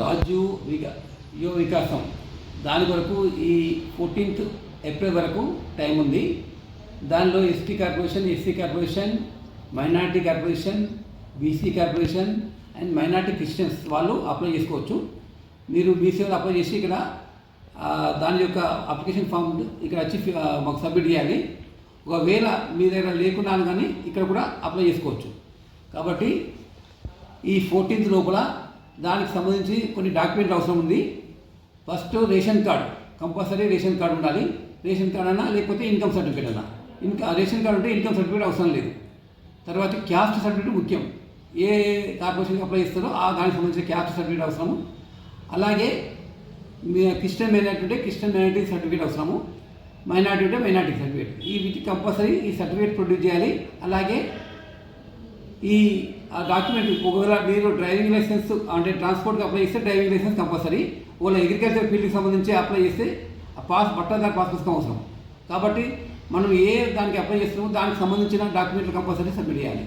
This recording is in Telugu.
రాజు విక యో వికాసం. దాని వరకు ఈ ఫోర్టీన్త్ ఏప్రిల్ వరకు టైం ఉంది. దానిలో ST corporation SC corporation minority corporation BC corporation and minority Christians వాళ్ళు అప్లై చేసుకోవచ్చు. మీరు బీసీ వాళ్ళు అప్లై చేసి ఇక్కడ దాని యొక్క అప్లికేషన్ ఫామ్ ఇక్కడ వచ్చి మాకు సబ్మిట్ చేయాలి. ఒకవేళ మీ దగ్గర లేకున్నా కానీ ఇక్కడ కూడా అప్లై చేసుకోవచ్చు. కాబట్టి ఈ ఫోర్టీన్త్ లోపల దానికి సంబంధించి కొన్ని డాక్యుమెంట్లు అవసరం ఉంది. First ration card compulsory ration card ఉండాలి. రేషన్ కార్డు అన్నా లేకపోతే ఇన్కమ్ సర్టిఫికేట్ అన్నా. ఇంకా రేషన్ కార్డు ఉంటే ఇన్కమ్ సర్టిఫికేట్ అవసరం లేదు. తర్వాత క్యాస్ట్ సర్టిఫికేట్ ముఖ్యం. ఏ కార్పొరేషన్కి అప్లై చేస్తారో ఆ దానికి సంబంధించిన క్యాస్ట్ సర్టిఫికేట్ అవసరము. అలాగే మీ క్రిస్టియన్ మైనార్టీ ఉంటే క్రిస్టియన్ మైనార్టీ సర్టిఫికేట్ అవసరము. మైనార్టీ ఉంటే మైనార్టీ సర్టిఫికేట్. ఈ వీటి కంపల్సరీ ఈ సర్టిఫికేట్ ప్రొడ్యూస్ చేయాలి. అలాగే ఈ ఆ డాక్యుమెంట్ ఒకవేళ మీరు డ్రైవింగ్ లైసెన్స్ అంటే ట్రాన్స్పోర్ట్కి అప్లై చేస్తే డ్రైవింగ్ లైసెన్స్ కంపల్సరీ ఒకవేళ అగ్రికల్చర్ ఫీల్డ్కి సంబంధించి అప్లై చేస్తే ఆ పాస్ పట్టాదారు పాస్ పుస్తకం అవసరం. కాబట్టి మనం ఏ దానికి అప్లై చేస్తున్నామో దానికి సంబంధించిన డాక్యుమెంట్లు కంపల్సరీ సబ్మిట్ చేయాలి.